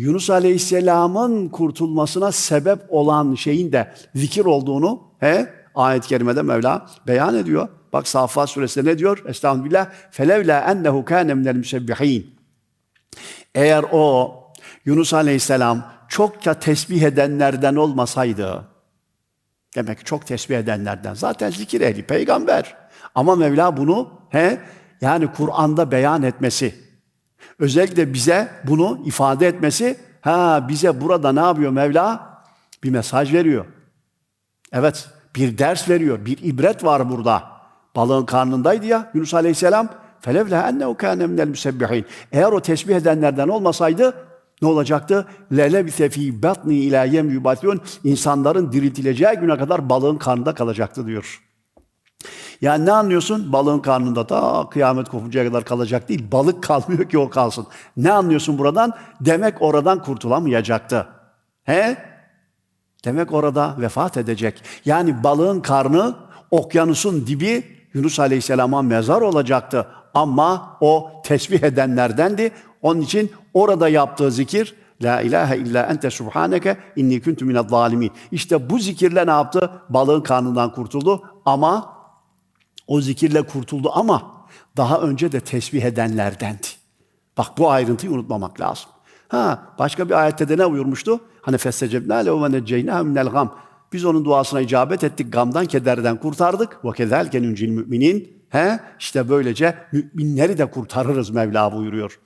Yunus Aleyhisselam'ın kurtulmasına sebep olan şeyin de zikir olduğunu he, ayet-i kerimede Mevla beyan ediyor. Bak Saffat suresinde ne diyor? Estağfirullah. Felevla ennehu kâne minel müsebbihin. Eğer o Yunus Aleyhisselam çokça tesbih edenlerden olmasaydı, demek ki çok tesbih edenlerden, zaten zikir ehli, peygamber. Ama Mevla bunu he, yani Kur'an'da beyan etmesi, özellikle bize bunu ifade etmesi, ha bize burada ne yapıyor Mevla? Bir mesaj veriyor. Evet, bir ders veriyor, bir ibret var burada. Balığın karnındaydı ya Yunus Aleyhisselam. Felevle ennehu kâne minel müsebbihin. Eğer o tesbih edenlerden olmasaydı ne olacaktı? Lelebise fî batni ilâ yem. İnsanların diriltileceği güne kadar balığın karnında kalacaktı diyor. Yani ne anlıyorsun? Balığın karnında da kıyamet kopuncaya kadar kalacak değil. Balık kalmıyor ki o kalsın. Ne anlıyorsun buradan? Demek oradan kurtulamayacaktı. He? Demek orada vefat edecek. Yani balığın karnı, okyanusun dibi Yunus Aleyhisselam'a mezar olacaktı. Ama o tesbih edenlerdendi. Onun için orada yaptığı zikir La ilahe illa ente subhaneke inni kuntu minel zalimin. İşte bu zikirle ne yaptı? Balığın karnından kurtuldu ama o zikirle kurtuldu ama daha önce de tesbih edenlerdendi. Bak bu ayrıntıyı unutmamak lazım. Ha başka bir ayette de ne buyurmuştu? Hani festecebna lehu ve necceynâhu minel gam. Biz onun duasına icabet ettik, gamdan, kederden kurtardık. Ve kezalike nuncil müminin. He? İşte böylece müminleri de kurtarırız Mevla buyuruyor.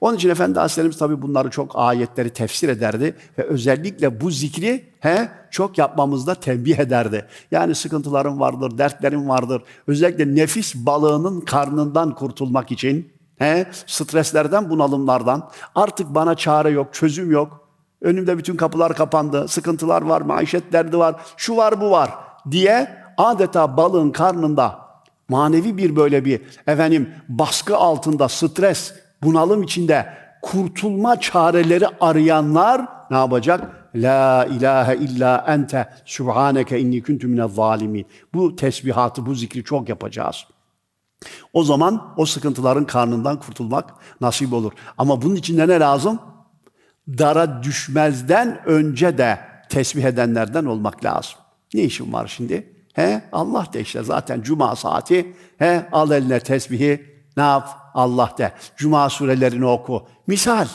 Onun için Efendi Hazretlerimiz tabii bunları çok ayetleri tefsir ederdi ve özellikle bu zikri he, çok yapmamızda tembih ederdi. Yani sıkıntıların vardır, dertlerin vardır. Özellikle nefis balığının karnından kurtulmak için, he, streslerden, bunalımlardan artık bana çare yok, çözüm yok. Önümde bütün kapılar kapandı, sıkıntılar var, maişet derdi var, şu var bu var diye adeta balığın karnında manevi bir böyle bir efendim baskı altında, stres, bunalım içinde kurtulma çareleri arayanlar ne yapacak? La ilahe illa ente subhaneke inni kuntu minel zalimin. Bu tesbihatı, bu zikri çok yapacağız. O zaman o sıkıntıların karnından kurtulmak nasip olur. Ama bunun için de ne lazım? Dara düşmezden önce de tesbih edenlerden olmak lazım. Ne işin var şimdi? He? Allah de işte zaten cuma saati. He? Al eline tesbihi. Ne yap? Allah de. Cuma surelerini oku. Misal.